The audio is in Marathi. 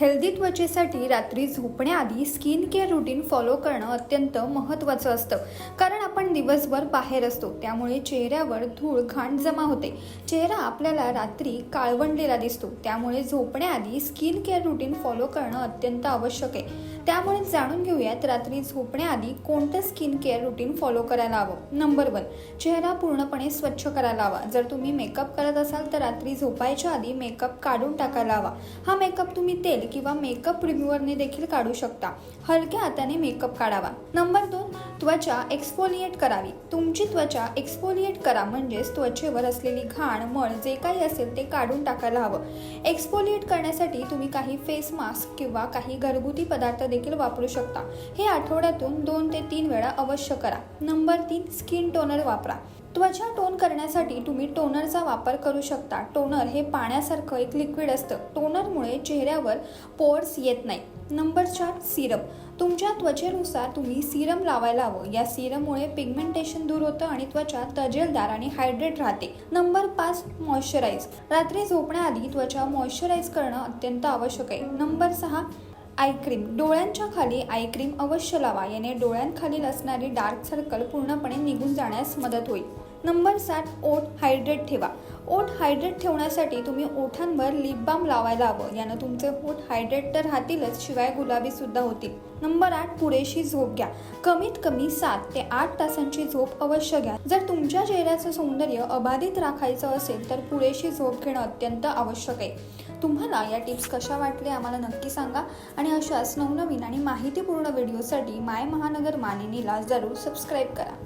हेल्दी त्वचेसाठी रात्री झोपण्याआधी स्किन केअर रुटीन फॉलो करणं अत्यंत महत्त्वाचं असतं. कारण आपण दिवसभर बाहेर असतो त्यामुळे चेहऱ्यावर धूळ घाण जमा होते. चेहरा आपल्याला रात्री काळवंडलेला दिसतो त्यामुळे झोपण्याआधी स्किन केअर रुटीन फॉलो करणं अत्यंत आवश्यक आहे. त्यामुळे जाणून घेऊयात रात्री झोपण्याआधी कोणतं स्किन केअर रुटीन फॉलो करायला हवं? नंबर वन चेहरा पूर्णपणे स्वच्छ करायला हवा. जर तुम्ही मेकअप करत असाल तर रात्री झोपायच्या आधी मेकअप काढून टाकायला हवा. हा मेकअप तुम्ही तेल किंवा मेकअप रिम्युअरने देखील काढू शकता. हलक्या हाताने मेकअप काढावा. नंबर दोन त्वचा एक्सफोलिएट करावी. तुमची त्वचा एक्सफोलिएट करा म्हणजेच त्वचेवर असलेली घाण मळ जे काही असेल ते काढून टाकायला हवं. एक्सफोलिएट करण्यासाठी तुम्ही काही फेस मास्क किंवा काही घरगुती पदार्थ देखील वापरू शकता. हे आठवड्यातून दोन ते तीन वेळा अवश्य करा. नंबर तीन स्किन टोनर वापरा. त्वचा टोन करण्यासाठी तुम्ही टोनरचा वापर करू शकता. टोनर हे पाण्यासारखं एक लिक्विड असतं. टोनरमुळे चेहऱ्यावर पोर्स येत नाही. नंबर चार सिरम. तुमच्या त्वचेनुसार तुम्ही सिरम लावायला हवं. या सिरममुळे पिगमेंटेशन दूर होतं आणि त्वचा तजेलदार आणि हायड्रेट राहते. नंबर पाच मॉइश्चराईज रात्री झोपण्याआधी त्वचा मॉइश्चराईज करणं अत्यंत आवश्यक आहे. नंबर सहा आय क्रीम डोळ्यांच्या खाली आय क्रीम अवश्य लावा. याने डोळ्यांखालील असणारी डार्क सर्कल पूर्णपणे निघून जाण्यास मदत होईल. नंबर सात ओट हायड्रेट ठेवा. ओठ हायड्रेट ठेवण्यासाठी तुम्ही ओठांवर लिप बाम लावायला हवं. यानं तुमचे ओठ हायड्रेट तर राहतीलच शिवाय गुलाबी सुद्धा होतील. नंबर आठ पुरेशी झोप घ्या. कमीत कमी सात ते आठ तासांची झोप अवश्य घ्या. जर तुमच्या चेहऱ्याचं सौंदर्य अबाधित राखायचं असेल तर पुरेशी झोप घेणं अत्यंत आवश्यक आहे. तुम्हाला या टिप्स कशा वाटल्या आम्हाला नक्की सांगा. आणि अशाच नवनवीन आणि माहितीपूर्ण व्हिडिओसाठी माय महानगर मानिनीला जरूर सबस्क्राईब करा.